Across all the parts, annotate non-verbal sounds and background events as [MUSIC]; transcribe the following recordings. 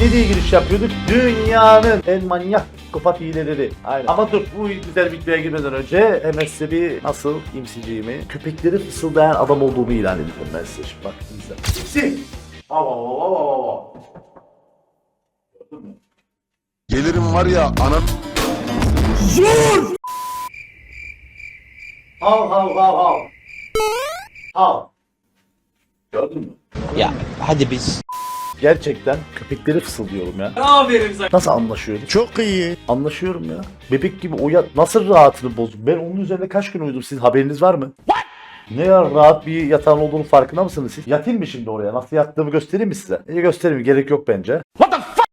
ne diye giriş yapıyorduk? Dünyanın en manyak psikopat hileleri. Aynen. Ama dur bu güzel videoya girmeden önce hemen size bir nasıl imsiciğimi, köpekleri fısıldayan adam olduğumu ilan edeceğim ben size şimdi. Bak izle. İmsi! Ava ava ava ava. Gelirim var ya anan Hav hav hav hav. Hav. Gördün mü? Ya hadi biz. Gerçekten köpekleri fısıldıyorum ya. Aferin sana. Nasıl anlaşıyoruz? çok iyi. Anlaşıyorum ya. Bebek gibi uyat nasıl rahatını bozdum? Ben onun üzerinde kaç gün uyudum siz haberiniz var mı? Ne ya rahat bir yatağın olduğunu farkında mısınız siz? Yatayım mı şimdi oraya? Nasıl yattığımı göstereyim mi size? İyi göstereyim gerek yok bence. What the fuck?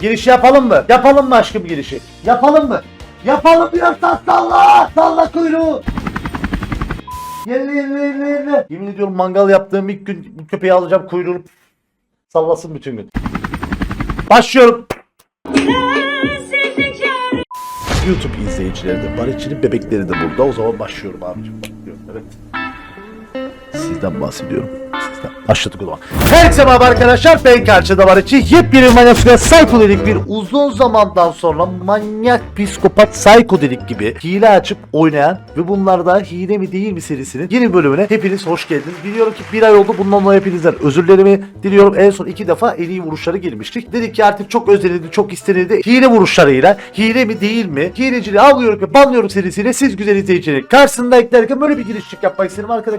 Girişi yapalım mı? Yapalım mı aşkım girişi? Yapalım mı? Yapalım diyorsan salla! Salla kuyruğu! Yerine yerine yerine yerine. Yemin ediyorum mangal yaptığım ilk gün bu köpeği alacağım kuyruğunu sallasın bütün gün. Başlıyorum. YouTube izleyicileri de Barışçı'nın bebekleri de burada. O zaman başlıyorum abicim. Evet. Sizden bahsediyorum. O zaman. Herkese merhaba arkadaşlar. Ben karşıda Barışçı. Yepyeni manyak ve psikodelik bir uzun zamandan sonra manyak psikopat psikodelik gibi hile açıp oynayan ve bunlarda hile mi değil mi serisinin yeni bölümüne hepiniz hoş geldiniz. Biliyorum ki bir ay oldu bundan dolayı hepinizden özürlerimi diliyorum. En son iki defa en iyi vuruşları girmiştik. Dedik ki artık çok özenildi, çok istenildi. Hile vuruşlarıyla hile mi değil mi? Hileciliği avlıyorum ve banlıyorum serisiyle siz güzel izleyicilerin karşısında eklerken böyle bir girişlik yapmak istedim. Arkada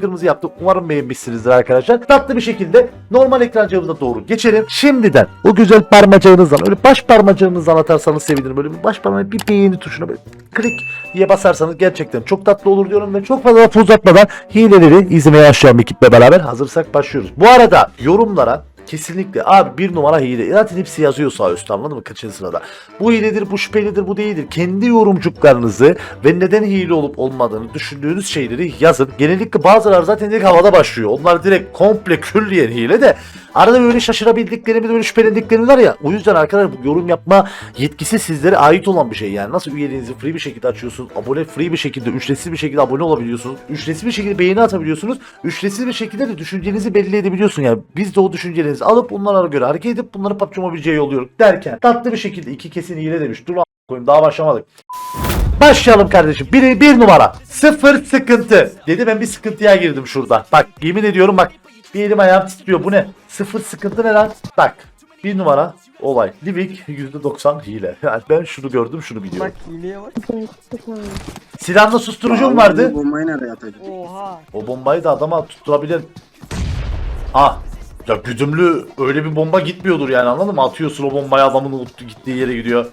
kırmızı yaptım. Umarım beğenmişsinizdir. Tatlı bir şekilde normal ekrancığımıza doğru geçelim. Şimdiden o güzel parmacığınızdan öyle baş parmacığınızdan atarsanız sevinirim. Böyle bir baş parmağı bir beğeni tuşuna böyle klik diye basarsanız gerçekten çok tatlı olur diyorum ve çok fazla lafı uzatmadan hileleri izlemeye başlayalım ekiple beraber. Hazırsak başlıyoruz. Bu arada yorumlara Kesinlikle abi bir numara hile. Zaten hepsi yazıyor sağ üstte anladın mı? Kaçıncı sırada. Bu hiledir, bu şüphelidir, bu değildir. Kendi yorumcuklarınızı ve neden hile olup olmadığını düşündüğünüz şeyleri yazın. Genellikle bazıları zaten direkt havada başlıyor. Onlar direkt komple külliyen hile de arada böyle şaşırabildiklerimiz, böyle şüphelendiklerimiz var ya. O yüzden arkadaşlar bu yorum yapma yetkisi sizlere ait olan bir şey yani. Nasıl üyeliğinizi free bir şekilde açıyorsunuz, abone free bir şekilde, ücretsiz bir şekilde abone olabiliyorsunuz. Ücretsiz bir şekilde beğeni atabiliyorsunuz. Ücretsiz bir şekilde de düşüncenizi belli edebiliyorsun yani. Biz de o düşüncelerinizi alıp bunlara göre hareket edip bunları PUBG Mobile'ye yolluyoruz derken tatlı bir şekilde iki kesin hile demiş. Dur koyayım daha başlamadık. Başlayalım kardeşim. Bir, bir numara. Sıfır sıkıntı. Dedi ben bir sıkıntıya girdim şurada. Bak yemin ediyorum bak. Bir elim ayağım titriyor. Bu ne? Sıfır sıkıntı ne lan? Bak. Bir numara olay. Livik %90 hile. [LAUGHS] Yani ben şunu gördüm şunu biliyorum. Bak hileye bak. Silahla susturucum vardı. Bombayı nereye atacak? Oha. O bombayı da adama tutturabilir. Ah. Ya güdümlü öyle bir bomba gitmiyordur yani anladın mı? Atıyorsun o bombayı adamın gittiği yere gidiyor.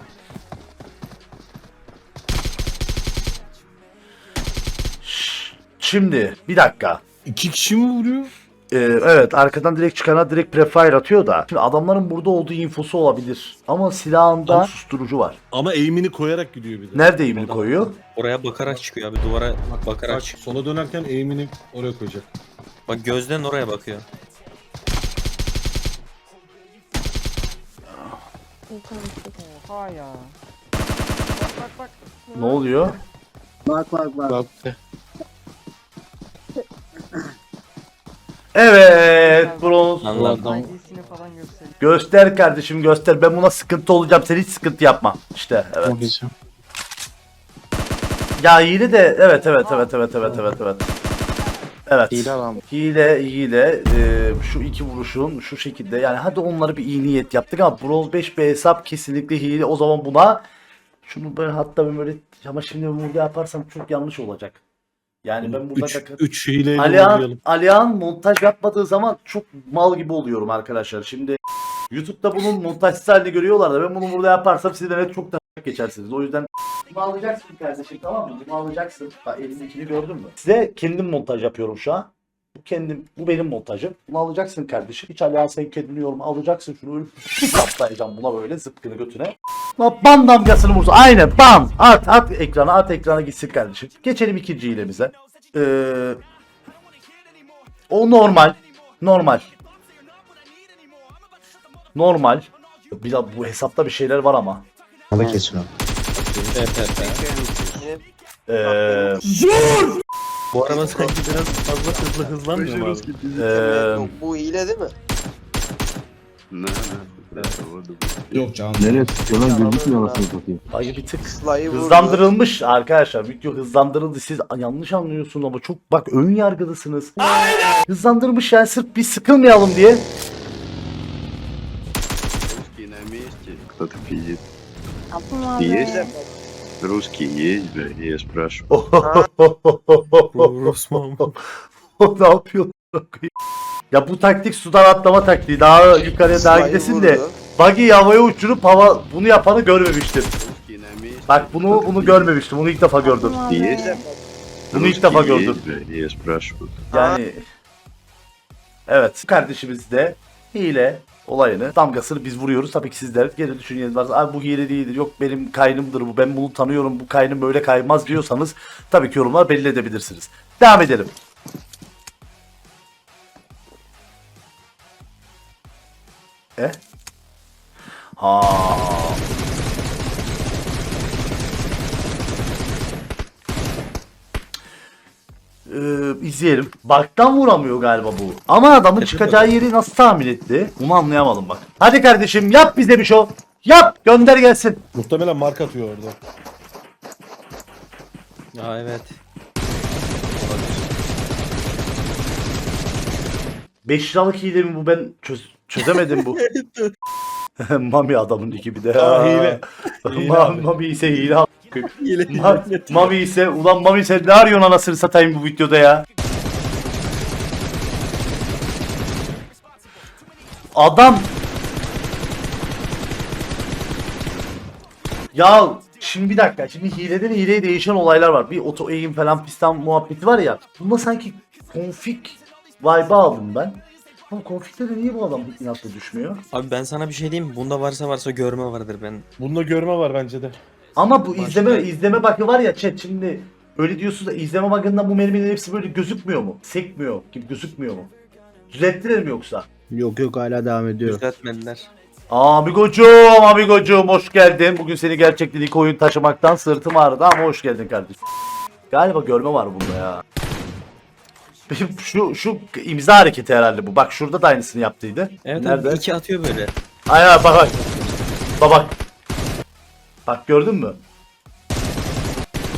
Şimdi bir dakika. İki kişi mi vuruyor? Ee, evet arkadan direkt çıkana direkt prefire atıyor da. Şimdi adamların burada olduğu infosu olabilir. Ama silahında Ama- susturucu var. Ama eğimini koyarak gidiyor bir de. Nerede eğimini Adam- koyuyor? Oraya bakarak çıkıyor abi duvara bakarak Bak çıkıyor. sola dönerken eğimini oraya koyacak. Bak gözden oraya bakıyor. Oha ya. Bak bak bak. Ne oluyor? Bak bak bak. Evet bronz. Anladım. ID'sini falan göstereyim. Göster kardeşim göster. Ben buna sıkıntı olacağım. Sen hiç sıkıntı yapma. İşte evet. Ya hile de evet evet evet evet evet evet evet. Evet. Hile lan. Hile hile Ee, şu iki vuruşun şu şekilde yani hadi onları bir iyi niyet yaptık ama Bronz 5 bir hesap kesinlikle hile o zaman buna şunu böyle hatta ben böyle ama şimdi burada yaparsam çok yanlış olacak. Yani ben burada 3 da- 3 hileyle Alihan. Alihan montaj yapmadığı zaman çok mal gibi oluyorum arkadaşlar. Şimdi YouTube'da bunun montajsız halini görüyorlar da ben bunu burada yaparsam siz evet çok da geçersiniz. O yüzden alacaksın kardeşim tamam mı? Bunu alacaksın. Bak elimdekini gördün mü? Size kendim montaj yapıyorum şu an. Bu kendim, bu benim montajım. Bunu alacaksın kardeşim. Hiç sen kendini yorma. Alacaksın şunu öyle bir [LAUGHS] kaplayacağım buna böyle zıpkını götüne. Lan Bam damgasını vursun. Aynen bam. At at ekrana at ekrana gitsin kardeşim. Geçelim ikinci hilemize. Ee, o normal. Normal. Normal. Bir de bu hesapta bir şeyler var ama. Evet evet evet. Ee, Bu araba sanki biraz fazla hızlı hızlanmıyor mu abi? ee, Bu hile değil mi? Yok canım. Nereye tutuyor lan gözükmüyor anasını satayım. Bagi bir tık Sıla'yı vurdu. hızlandırılmış arkadaşlar. Video hızlandırıldı. Siz yanlış anlıyorsunuz ama çok bak ön yargılısınız. Aynen. Hızlandırılmış yani sırf biz sıkılmayalım diye. Русские на месте. Кто-то пиздит. Yapma Есть? be. Русские есть, бля, я спрашиваю. Osman. O ne yapıyor? Ya bu taktik sudan atlama taktiği. Daha yukarıya daha Sıla'yı gidesin de. vurdu. Buggy havaya uçurup hava bunu yapanı görmemiştim. Русские на месте. Bak bunu bunu görmemiştim. Bunu ilk defa gördüm. Yapma be. Есть? Bunu ilk defa Русские gördüm. есть, бля, я спрашиваю. Yani evet kardeşimiz de hile olayını damgasını biz vuruyoruz. Tabii ki sizler geri düşünceniz varsa abi bu hile değildir yok benim kaynımdır bu ben bunu tanıyorum bu kaynım böyle kaymaz diyorsanız tabii ki yorumlar belli edebilirsiniz. Devam edelim. E? Ha. Ee, izleyelim. Baktan vuramıyor galiba bu. Ama adamın çıkacağı yeri nasıl tahmin etti? Bunu anlayamadım bak. Hadi kardeşim yap bize bir şov. Yap gönder gelsin. Muhtemelen mark atıyor orada. Aa evet. 5 liralık hile mi bu ben çöz çözemedim bu. [LAUGHS] [LAUGHS] Mami adamın ekibi de. Aa, hile. Mami, [LAUGHS] Mami ise hile. Hile Ma- Mami ise ulan Mami sen ne arıyorsun anasını satayım bu videoda ya. Adam Ya şimdi bir dakika şimdi hileden hileye değişen olaylar var. Bir auto aim falan pistan muhabbeti var ya. Bunda sanki config vibe aldım ben. Ama config'te de niye bu adam inatla düşmüyor? Abi ben sana bir şey diyeyim mi? Bunda varsa varsa görme vardır ben. Bunda görme var bence de. Ama bu Başka- izleme izleme bakı var ya chat şimdi öyle diyorsunuz da izleme bakımından bu mermilerin hepsi böyle gözükmüyor mu? Sekmiyor gibi gözükmüyor mu? Düzelttiler mi yoksa? Yok yok hala devam ediyor. Düzeltmediler. Amigocuğum, amigocuğum hoş geldin. Bugün seni gerçekten ilk oyun taşımaktan sırtım ağrıdı ama hoş geldin kardeşim. Galiba görme var bunda ya. Benim şu şu imza hareketi herhalde bu. Bak şurada da aynısını yaptıydı. Evet Nerede? abi iki atıyor böyle. Ay ay bak bak. Bak bak. Bak gördün mü?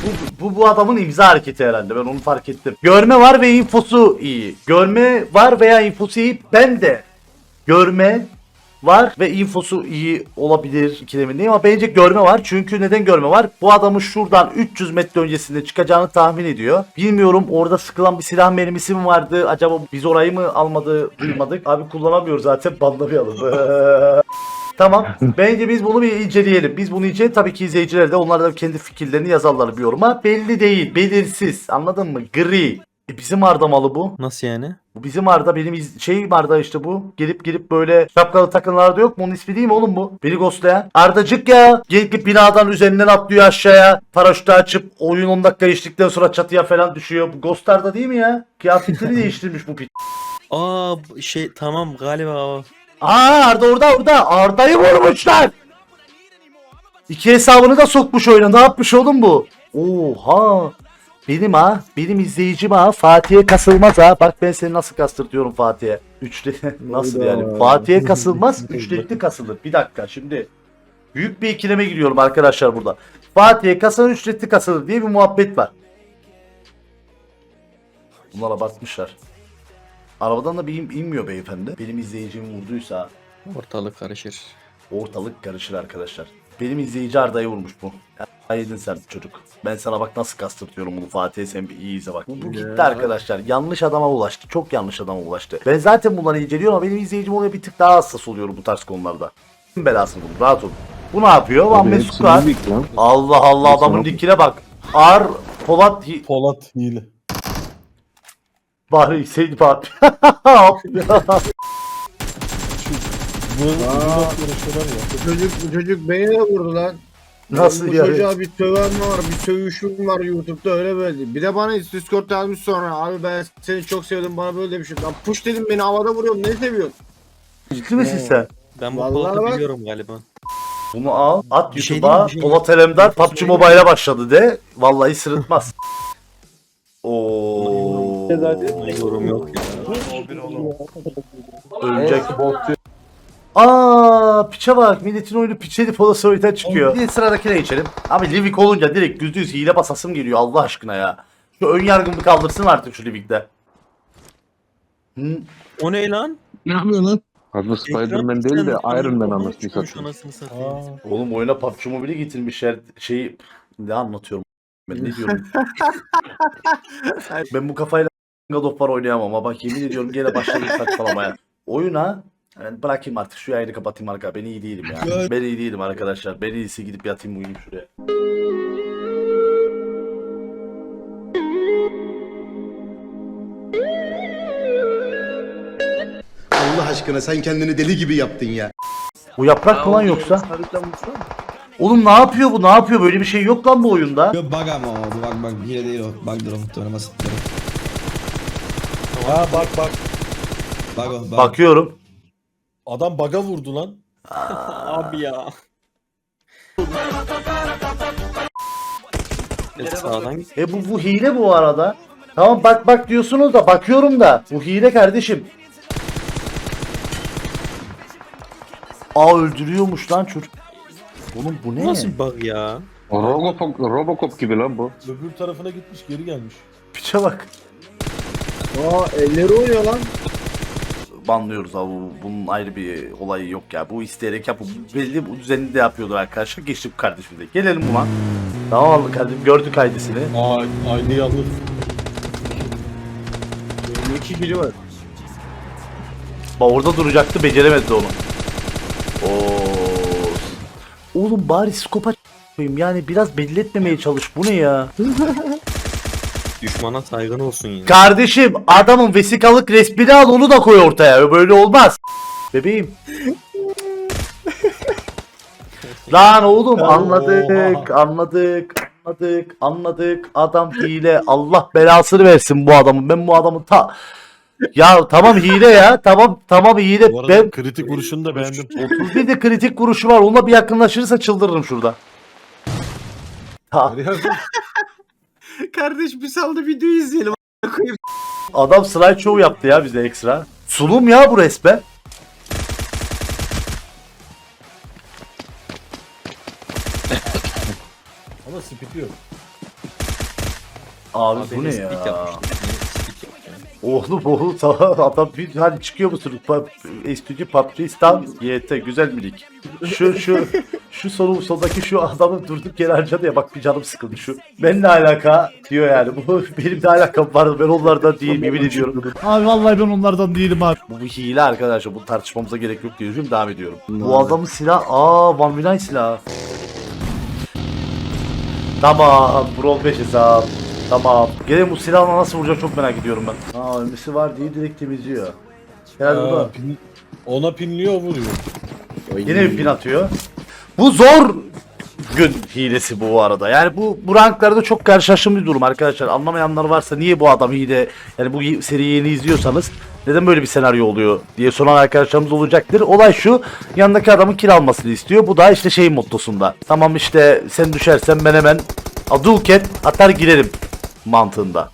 Bu, bu, bu adamın imza hareketi herhalde. Ben onu fark ettim. Görme var ve infosu iyi. Görme var veya infosu iyi. Ben de görme var ve infosu iyi olabilir ikilemindeyim ama bence görme var. Çünkü neden görme var? Bu adamın şuradan 300 metre öncesinde çıkacağını tahmin ediyor. Bilmiyorum orada sıkılan bir silah mermisi mi vardı? Acaba biz orayı mı almadı, duymadık? Abi kullanamıyor zaten banlamayalım. [LAUGHS] Tamam. Bence biz bunu bir inceleyelim. Biz bunu inceleyelim. Tabii ki izleyiciler de onlar da kendi fikirlerini yazarlar bir yoruma. Belli değil. Belirsiz. Anladın mı? Gri. E bizim Arda malı bu. Nasıl yani? Bu bizim Arda. Benim iz- şeyim Arda işte bu. Gelip gelip böyle şapkalı takımlarda yok mu? Onun ismi değil mi oğlum bu? Beni ghostlayan. Ardacık ya. Gelip binadan üzerinden atlıyor aşağıya. Paraşütü açıp oyun 10 dakika geçtikten sonra çatıya falan düşüyor. Bu Ghost Arda değil mi ya? Kıyafetleri [LAUGHS] değiştirmiş bu pit. Aa bu şey tamam galiba o. Aa Arda orada orada. Arda'yı vurmuşlar. İki hesabını da sokmuş oyuna. Ne yapmış oğlum bu? Oha. Benim ha. Benim izleyicim ha. Fatih'e kasılmaz ha. Bak ben seni nasıl kastırtıyorum Fatih'e. Üçlü [LAUGHS] nasıl yani? Fatih'e kasılmaz. Üçlükte kasılır. Bir dakika şimdi. Büyük bir ikileme giriyorum arkadaşlar burada. Fatih'e kasılır, üçlükte kasılır diye bir muhabbet var. Bunlar abartmışlar. Arabadan da bir in- inmiyor beyefendi. Benim izleyicim vurduysa Ortalık karışır. ortalık karışır arkadaşlar. Benim izleyici Arda'yı vurmuş bu. Ya yedin sen çocuk. Ben sana bak nasıl kastırtıyorum bunu Fatih'e sen bir iyi izle bak. Bu, bu gitti arkadaşlar. Yanlış adama ulaştı. Çok yanlış adama ulaştı. Ben zaten bunları inceliyorum ama benim izleyicim oluyor bir tık daha hassas oluyorum bu tarz konularda. Belasını bulun rahat olun. Bu ne yapıyor? Van Mesut lan. Allah Allah adamın dikine bak. Ar Polat hi- Polat hile. Bari Hüseyin Fatih. Bu ya. Bu çocuk, bu çocuk beni de vurdu lan. Nasıl bu yani? çocuğa bir söven var, bir sövüşüm var YouTube'da öyle böyle. Bir de bana Discord yazmış sonra. Abi ben seni çok sevdim bana böyle demişim. Lan push dedim beni havada vuruyorsun ne seviyorsun? Ciddi misin sen? Ben bu Vallahi Polat'ı bak. biliyorum galiba. Bunu al, at Bir şey YouTube'a. diyeyim? Bir şey- Polat Alemdar şey PUBG Mobile'a başladı de. Vallahi sırıtmaz. [LAUGHS] Oo. Yorum yok ya. Ölecek. Aa piçe bak milletin oyunu piçeli oyundan çıkıyor. Bir sıradakine geçelim. Abi Livik olunca direkt yüzde yüz hile basasım geliyor Allah aşkına ya. Şu ön yargımı kaldırsın artık şu Livik'te. Hı? O ne lan? Ne yapıyorsun lan? Abi Spider-Man değil de Iron Man anasını satayım. anasını satayım. Oğlum oyuna PUBG Mobile'i getirmişler. Şeyi ne anlatıyorum ben ne diyorum? [LAUGHS] ben bu kafayla God of War oynayamam ama bak yemin ediyorum gene başladım saçmalamaya. Oyuna ben bırakayım artık şu yayını kapatayım arka. Ben iyi değilim ya. Ben iyi değilim arkadaşlar. Ben iyisi gidip yatayım uyuyayım şuraya. Allah aşkına sen kendini deli gibi yaptın ya. Bu yaprak mı lan yoksa? Oğlum ne yapıyor bu? Ne yapıyor? Böyle bir şey yok lan bu oyunda. Yo bug ama o bug bug hile değil o bug'dır o muhtemelen basittir ha bak bak. o bug. Bakıyorum. Adam baga vurdu lan. Abi ya. Sağdan. E bu, bu hile bu arada. Tamam bak bak diyorsunuz da bakıyorum da. Bu hile kardeşim. Aa öldürüyormuş lan çocuk. Oğlum bu ne? Nasıl bir bug ya? Robocop, Robocop gibi lan bu. Öbür tarafına gitmiş geri gelmiş. Piçe bak. Aa elleri oynuyor lan. Banlıyoruz abi. bu- Bunun ayrı bir olayı yok ya. Bu isteyerek yapı belli bu düzeninde yapıyordur arkadaşlar. Geçtik kardeşim de. Gelelim buna. Tamam kardeşim. Gördük aydısını. Aa aynayı alır. İki kişi var. Bak orada duracaktı. Beceremedi onu. Oo. Oğlum bari skopa koyayım. Yani biraz belli etmemeye çalış. Bu ne ya? [LAUGHS] Düşmana saygın olsun ya. Kardeşim adamın vesikalık resmini al onu da koy ortaya. Böyle olmaz. Bebeğim. [LAUGHS] Lan oğlum anladık, anladık, anladık, anladık. Adam hile. Allah belasını versin bu adamın. Ben bu adamın ta... Ya tamam hile ya. Tamam tamam hile. Bu arada Ben kritik vuruşunu da beğendim. 31 de kritik vuruşu var. Onunla bir yakınlaşırsa çıldırırım şurada. Ha, Nereye? [LAUGHS] Kardeş bir saldı video izleyelim. adam slideshow yaptı ya bize ekstra. Sunum ya bu resmen. Ama spiti yok. Abi, Abi bu ne ya? Oğlum oğlum tamam adam bir hani çıkıyor musun? Pa, Estüdyo Papristan YT güzel minik. Şu şu şu sonu soldaki şu adamı durduk yere harcadı ya bak bir canım sıkıldı şu. Ben ne alaka diyor yani. Bu benim ne alakam var ben onlardan değilim yemin ediyorum. Abi vallahi ben onlardan değilim abi. Bu bir hile arkadaşlar bu tartışmamıza gerek yok diye düşünüyorum devam ediyorum. Bu adamın silah aa One Vinay silahı. Tamam Brawl 5 hesap. Tamam. Gelin bu silahla nasıl vuracak çok merak ediyorum ben. Aa ölmesi var diye direkt temizliyor. Herhalde bu Aa, pin- ona pinliyor vuruyor. yine bir pin atıyor. Bu zor gün hilesi bu arada. Yani bu bu ranklarda çok karşılaştığım bir durum arkadaşlar. Anlamayanlar varsa niye bu adam hile yani bu seriyi yeni izliyorsanız neden böyle bir senaryo oluyor diye soran arkadaşlarımız olacaktır. Olay şu yanındaki adamın kill almasını istiyor. Bu da işte şey mottosunda. Tamam işte sen düşersen ben hemen adulket atar girerim mantığında.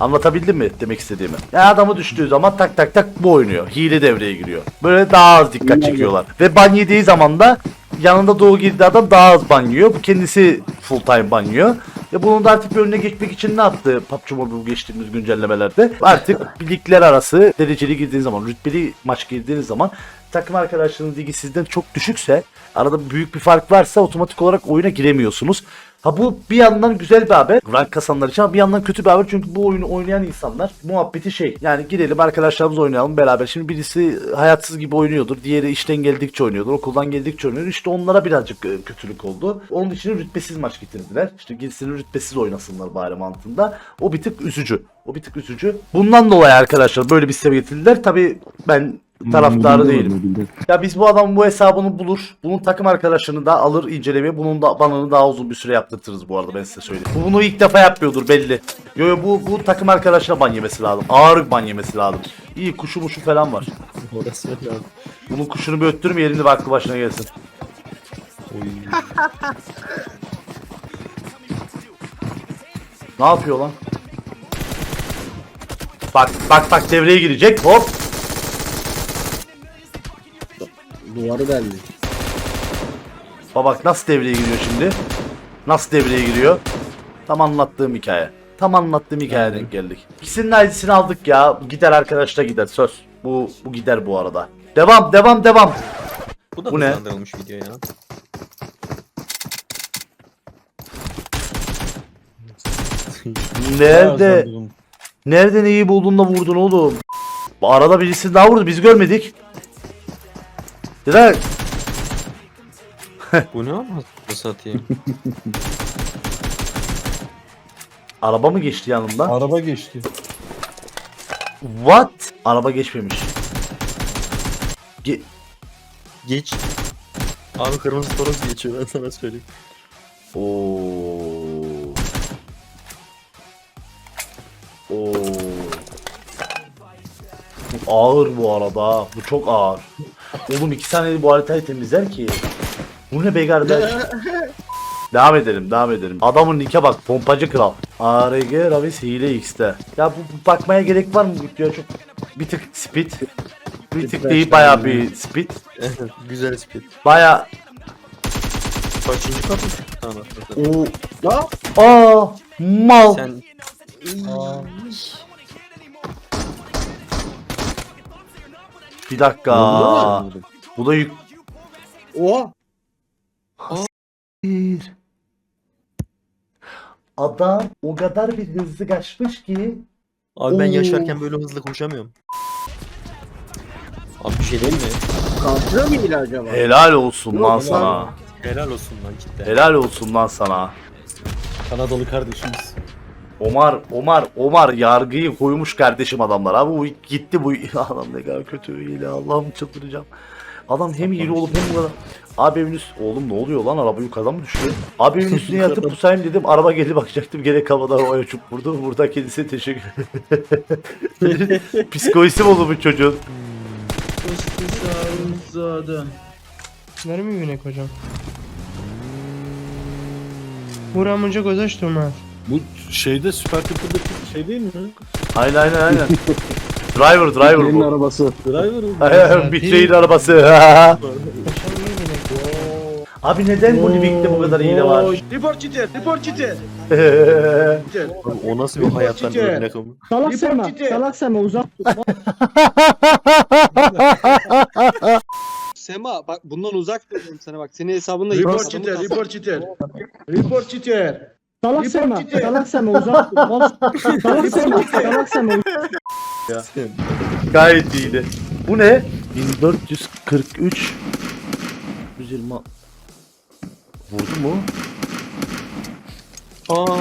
Anlatabildim mi demek istediğimi? Yani adamı düştüğü zaman tak tak tak bu oynuyor. Hile devreye giriyor. Böyle daha az dikkat çekiyorlar. Ve ban yediği zaman da yanında doğu girdiği adam daha az ban yiyor. Bu kendisi full time ban yiyor. Ve bunun da artık bir önüne geçmek için ne yaptı PUBG Mobile geçtiğimiz güncellemelerde? Artık ligler arası dereceli girdiğiniz zaman, rütbeli maç girdiğiniz zaman takım arkadaşlarınız ligi sizden çok düşükse, arada büyük bir fark varsa otomatik olarak oyuna giremiyorsunuz. Ha bu bir yandan güzel bir haber. Rank kasanlar için ama bir yandan kötü bir haber. Çünkü bu oyunu oynayan insanlar muhabbeti şey yani gidelim arkadaşlarımız oynayalım beraber. Şimdi birisi hayatsız gibi oynuyordur diğeri işten geldikçe oynuyordur okuldan geldikçe oynuyordur. İşte onlara birazcık e, kötülük oldu. Onun için rütbesiz maç getirdiler. İşte gitsin rütbesiz oynasınlar bari mantığında. O bir tık üzücü. O bir tık üzücü. Bundan dolayı arkadaşlar böyle bir sisteme getirdiler. Tabi ben taraftarı değilim. Ya biz bu adamın bu hesabını bulur. Bunun takım arkadaşlarını da alır incelemeye. Bunun da banını daha uzun bir süre yaptırtırız bu arada ben size söyleyeyim. Bu bunu ilk defa yapmıyordur belli. Yo yo bu, bu takım arkadaşına ban yemesi lazım. Ağır bir ban yemesi lazım. İyi kuşu muşu falan var. Orası öyle abi. Bunun kuşunu bir öttürmeyelim de bir aklı başına gelsin. ne yapıyor lan? Bak bak bak devreye girecek hop. Duvarı deldi. Bak bak nasıl devreye giriyor şimdi. Nasıl devreye giriyor. Tam anlattığım hikaye. Tam anlattığım hikayeye denk geldik. İkisinin ID'sini aldık ya. Gider arkadaşla gider söz. Bu bu gider bu arada. Devam devam devam. Bu da Bu ne? hızlandırılmış video ya. Nerede? Bayağı Nerede neyi buldun da vurdun oğlum? Bu Arada birisi daha vurdu biz görmedik. Direkt. Bu ne ama satayım. [LAUGHS] Araba mı geçti yanımdan? Araba geçti. What? Araba geçmemiş. Ge- Geç. Abi kırmızı toros geçiyor ben sana söyleyeyim. Oo. Oo. Bu ağır bu arada. Bu çok ağır. Oğlum iki saniyede bu haritayı temizler ki. Bu ne be kardeş? [LAUGHS] devam edelim, devam edelim. Adamın nike bak, pompacı kral. ARG Ravis Hile X'te. Ya bu, bu bakmaya gerek var mı bu çok bir tık speed. Bir tık değil bayağı bir speed. [LAUGHS] Güzel speed. Bayağı Kaçıncı kapı anasını? o Aa mal. Sen Bir dakika. Bu da yük. Oha. Bir. Adam o kadar bir hızlı kaçmış ki. Abi ben Oo. yaşarken böyle hızlı koşamıyorum. Abi bir şey değil mi? Kalkıyor mıydı acaba? Helal olsun Yok lan lan. sana. Helal olsun lan cidden. Helal olsun lan sana. Kanadalı kardeşimiz. Omar, Omar, Omar yargıyı koymuş kardeşim adamlar. Abi bu gitti bu [LAUGHS] adam ne kadar kötü hile Allah'ım çıldıracağım. Adam hem hile olup hem bu kadar. Abi evin üstü... Oğlum ne oluyor lan araba yukarıdan mı düşüyor? Abi evin üstüne [LAUGHS] yatıp pusayım dedim. Araba geldi bakacaktım. Gene kafada havaya uçup vurdu. Burada kendisine teşekkür ederim. [LAUGHS] Psikolojisi bozuldu bu çocuğun. Nereye mi binek hocam? Buramınca göz açtım ha. Bu şeyde Süper Cup'taki şey değil mi? Aynen aynen aynen. driver driver bu. arabası. Driver. Bitreyin arabası. Paşam niye binek? Abi neden bu Livik'te bu kadar hile var? Report cheater, report cheater. Abi o nasıl bir hayattan Çiçeği. örnek ama? Salak Sema. Salak Sema uzak. Sema bak bundan uzak duruyorum sana bak. Senin hesabında Report cheater, report cheater. [LAUGHS] Report cheater. Sema. cheater. Salak Sema uzak. dur. [LAUGHS] Salak Sema. Salak Sema. Gayet iyiydi. Bu ne? 1443 120 Vurdu mu? Aa,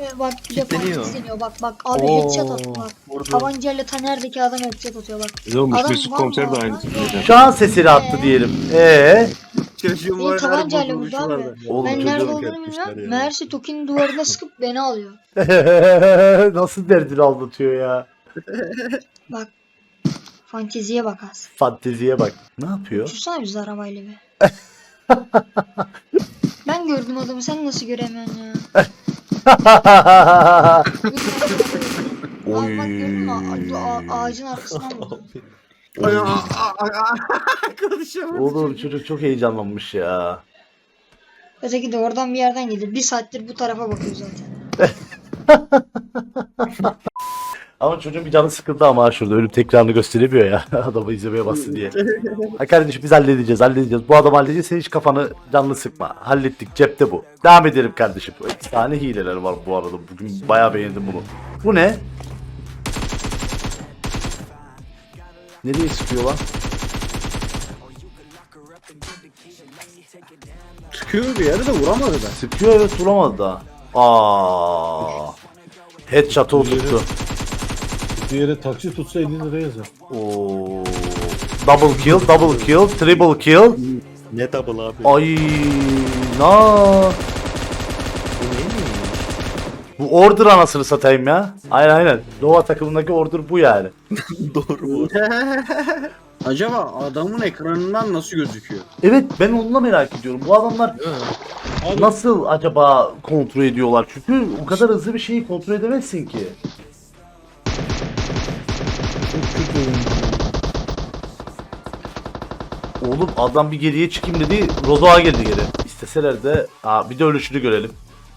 Ee, Bak bir de Kilitleniyor. isteniyor. Bak bak abi Oo. headshot atıyor bak. vurdu. Tabancayla Taner'deki adam headshot atıyor bak. Ne olmuş Adam Mesut komiser de vallahi- aynısını vallahi- dedi. Şans eseri attı diyelim. Ee, Çocuğum Benim var. tabancayla vurdu abi. oğlum Ben nerede çocuğu olduğunu bilmiyorum. Meğerse Toki'nin duvarına sıkıp beni alıyor. [LAUGHS] nasıl derdini anlatıyor ya. Fanteziye bak az. Fanteziye bak. Ne yapıyor? Uçursana biz arabayla bir. ben gördüm adamı sen nasıl göremiyorsun ya? [LAUGHS] Oy. Bak gördün mü? A- a- ağacın arkasından vurdu. [LAUGHS] [LAUGHS] Konuşamadım. Oğlum çocuk çok heyecanlanmış ya. Öteki de oradan bir yerden gelir. Bir saattir bu tarafa bakıyor zaten. [LAUGHS] Ama çocuğun bir canı sıkıldı ama ha şurada ölüm tekrarını gösteremiyor ya. [LAUGHS] Adamı izlemeye bastı diye. ha kardeşim biz halledeceğiz halledeceğiz. Bu adam halledeceğiz. Sen hiç kafanı canlı sıkma. Hallettik cepte bu. Devam edelim kardeşim. Efsane hileler var bu arada. Bugün bayağı beğendim bunu. Bu ne? Nereye sıkıyor lan? Sıkıyor bir yere de vuramadı da. Sıkıyor evet vuramadı da. Aa. Headshot'ı oturttu. Diğeri taksi tutsa 50 lira yazar. Oo. Double kill, double kill, triple kill. Ne double abi? Ay na. Bu order anasını satayım ya. Aynen aynen. Nova takımındaki order bu yani. [LAUGHS] Doğru bu. [LAUGHS] Acaba adamın ekranından nasıl gözüküyor? Evet ben onu da merak ediyorum. Bu adamlar? Abi nasıl acaba kontrol ediyorlar? Çünkü o kadar hızlı bir şeyi kontrol edemezsin ki. Oğlum adam bir geriye çıkayım dedi. Rozo'a geldi geri. İsteseler de Aa, bir de ölüşünü görelim.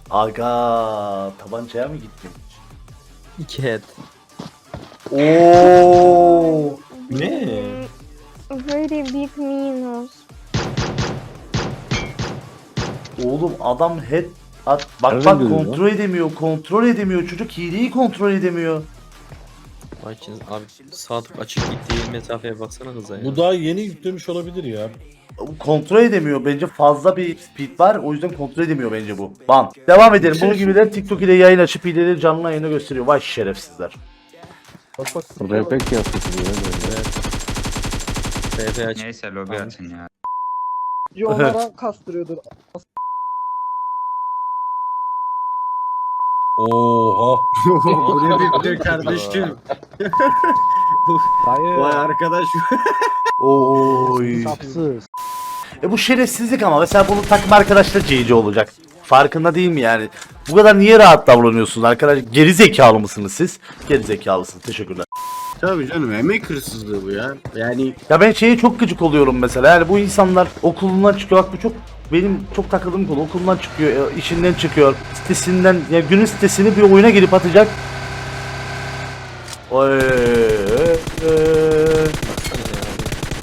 Aga tabancaya mı gittin? İki head. Oo. Ne? Very big minus. Oğlum adam head at. Bak Nereden bak görüyor kontrol edemiyor. Kontrol edemiyor. Çocuk hileyi kontrol edemiyor. Bak şimdi abi sağ tık açık gittiği mesafeye baksana hıza ya. Bu daha yeni yüklemiş olabilir ya. Kontrol edemiyor. Bence fazla bir speed var. O yüzden kontrol edemiyor bence bu. Ban. Devam edelim. Bunun gibiler TikTok ile yayın açıp hileleri canlı yayına gösteriyor. Vay şerefsizler. Bak bak. Repek yapıyor ya böyle. TP. Neyse lobi atın ya. Onlara kastırıyordur. Oha. [LAUGHS] Buraya bir kardeşim. Vay arkadaş. [LAUGHS] Oy. Sapsız. E bu şerefsizlik ama mesela bunu takım arkadaşlar CC olacak. Farkında değil mi yani? Bu kadar niye rahat davranıyorsunuz arkadaş? Geri zekalı mısınız siz? Geri zekalısınız. Teşekkürler. Tabii canım emek hırsızlığı bu ya. Yani Ya ben şeye çok gıcık oluyorum mesela. Yani bu insanlar okulundan çıkıyor. Bak bu çok benim çok takıldığım konu. Okulundan çıkıyor, e, işinden çıkıyor. Sitesinden ya günün sitesini bir oyuna girip atacak. Oy.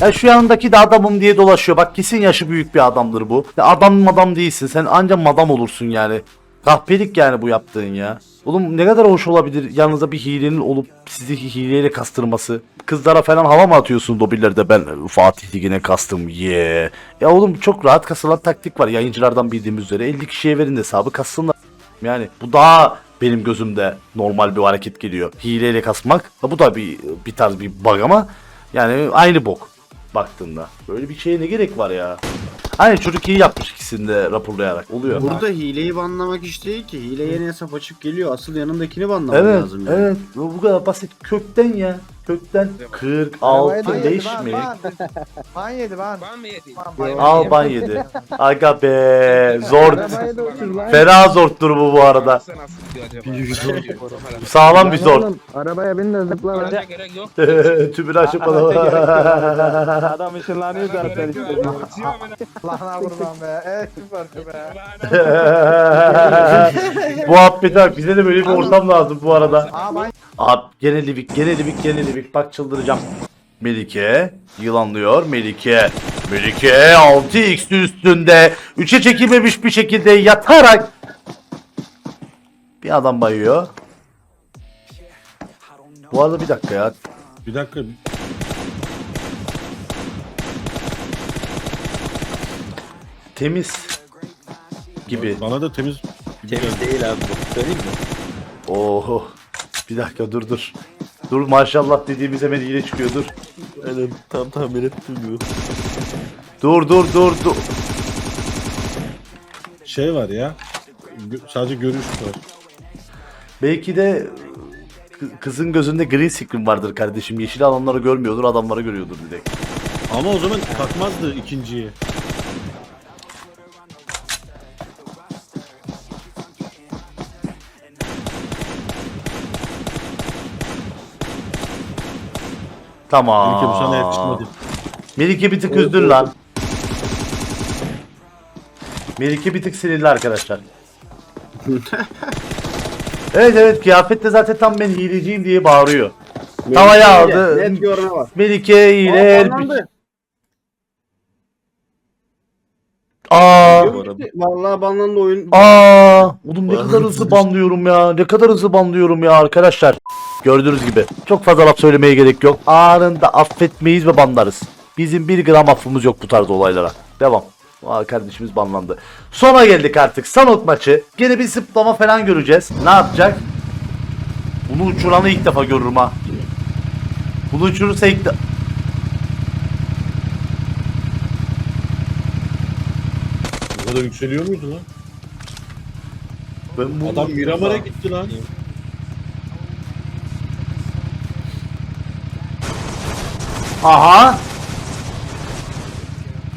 Ya şu yanındaki de adamım diye dolaşıyor. Bak kesin yaşı büyük bir adamdır bu. Ya adam adam değilsin. Sen ancak madam olursun yani. Kahpelik yani bu yaptığın ya. Oğlum ne kadar hoş olabilir yanınızda bir hilenin olup sizi hileyle kastırması. Kızlara falan hava mı atıyorsun lobbilerde ben Fatih Ligi'ne kastım ye. Ya oğlum çok rahat kasılan taktik var yayıncılardan bildiğimiz üzere 50 kişiye verin hesabı kassınlar. Yani bu daha benim gözümde normal bir hareket geliyor. Hileyle kasmak bu da bir bir tarz bir bug ama yani aynı bok baktığında. Böyle bir şeye ne gerek var ya? Hani çocuk iyi yapmış ikisini de raporlayarak. Oluyor. burada hileyi banlamak iş değil ki. Hile yeni hesap açıp geliyor. Asıl yanındakini banlamak Evet, lazım yani. evet. Bu bu kadar basit. Kökten ya. Kökten 46 leş mi? Ban yedi ban. Al ban yedi. [LAUGHS] Aga be. Zor. Arabaya da otur lan. Fena zorttur bu bu arada. Sağlam bir zor. Oğlum, Arabaya bin de zıpla lan. Tübünü açıp bana. Adam ışınlanıyor zaten işte. [LAUGHS] Lan buradan be. Evet süper be. Muhabbet bak bize de böyle bir ortam lazım bu arada. Aa ban. Abi gene Livik, gene Livik, gene Livik. Bak çıldıracağım. Melike yılanlıyor. Melike. Melike 6x üstünde 3'e çekilmemiş bir şekilde yatarak bir adam bayıyor. Bu arada bir dakika ya. Bir dakika. Temiz gibi. Bana da temiz Temiz değil abi bu. Söyleyeyim mi? Oho. Bir dakika dur dur. Dur maşallah dediğimiz hemen yine çıkıyor dur. Aynen tam tahmin ettim bu. Dur dur dur dur. şey var ya. Gö- sadece görüş var. Belki de kı- kızın gözünde green screen vardır kardeşim. Yeşil alanları görmüyordur, adamları görüyordur direkt. Ama o zaman takmazdı ikinciyi. Tamam. Melike bu sana yakışmadı. Melike bir tık üzdün lan. Melike bir tık sinirli arkadaşlar. [LAUGHS] evet evet kıyafette zaten tam ben hileciyim diye bağırıyor. Tavaya aldı. Net yoruna bak. Melike hile Aa, el... banlandı. Aa. Bu arada. Vallahi banlandı oyun. Aa, oğlum ne kadar hızlı banlıyorum ya. Ne kadar hızlı banlıyorum ya arkadaşlar. Gördüğünüz gibi çok fazla laf söylemeye gerek yok. Anında affetmeyiz ve banlarız. Bizim bir gram affımız yok bu tarz olaylara. Devam. Aa, kardeşimiz banlandı. Sona geldik artık. Sanok maçı. Gene bir zıplama falan göreceğiz. Ne yapacak? Bunu uçuranı ilk defa görürüm ha. Bunu uçurursa ilk de... kadar yükseliyor muydu lan? Ben bunu- Adam Miramar'a gitti lan. Aha.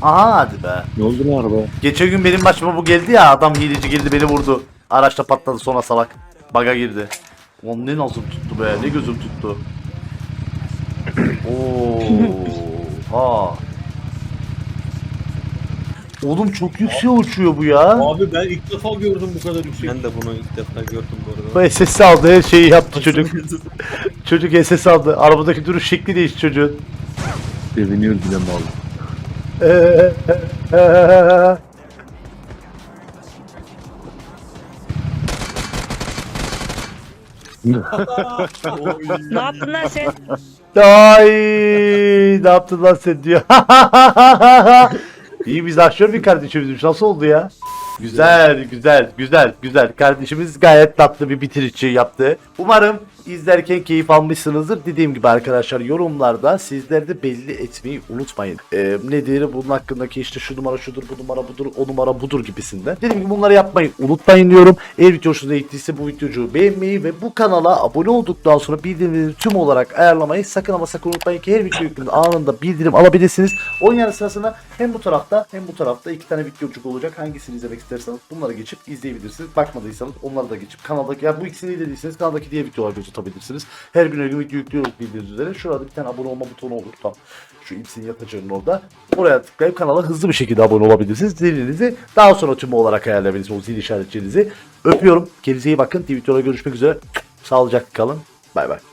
Aha hadi be. Ne oldu lan araba? Geçen gün benim başıma bu geldi ya adam hileci geldi beni vurdu. Araçta patladı sonra salak. Baga girdi. Oğlum ne nazım tuttu be ne gözüm tuttu. [LAUGHS] Oo. ha. Oğlum çok yüksek uçuyor bu ya. Abi ben ilk defa gördüm bu kadar yüksek. Ben de bunu ilk defa gördüm bu Bu arada. SS aldı her şeyi yaptı çocuk. [LAUGHS] çocuk SS aldı. Arabadaki duruş şekli değişti çocuğun. Seviniyor bile mal. Ne yaptın lan sen? Ay ne yaptın lan sen diyor. [LAUGHS] İyi biz aşıyor bir kardeşimiz nasıl oldu ya? Güzel güzel güzel güzel kardeşimiz gayet tatlı bir bitirici yaptı. Umarım izlerken keyif almışsınızdır. Dediğim gibi arkadaşlar yorumlarda sizler de belli etmeyi unutmayın. Ee, nedir bunun hakkındaki işte şu numara şudur bu numara budur o numara budur gibisinden. Dediğim gibi bunları yapmayı unutmayın diyorum. Eğer video hoşunuza gittiyse bu videoyu beğenmeyi ve bu kanala abone olduktan sonra bildirimleri tüm olarak ayarlamayı sakın ama sakın unutmayın ki her video yüklediğimde anında bildirim alabilirsiniz. Onun yanı sırasında hem bu tarafta hem bu tarafta iki tane videocuk olacak. Hangisini izlemek isterseniz bunları geçip izleyebilirsiniz. Bakmadıysanız onları da geçip kanaldaki ya bu ikisini izlediyseniz kanaldaki diğer videoları göz atabilirsiniz. Her gün her video yüklüyoruz bildiğiniz üzere. Şurada bir tane abone olma butonu olur tam. Şu ipsin yatacağının orada. Oraya tıklayıp kanala hızlı bir şekilde abone olabilirsiniz. Zilinizi daha sonra tüm olarak ayarlayabilirsiniz. O zil işaretlerinizi. Öpüyorum. Kendinize iyi bakın. Twitter'da görüşmek üzere. Sağlıcakla kalın. Bay bay.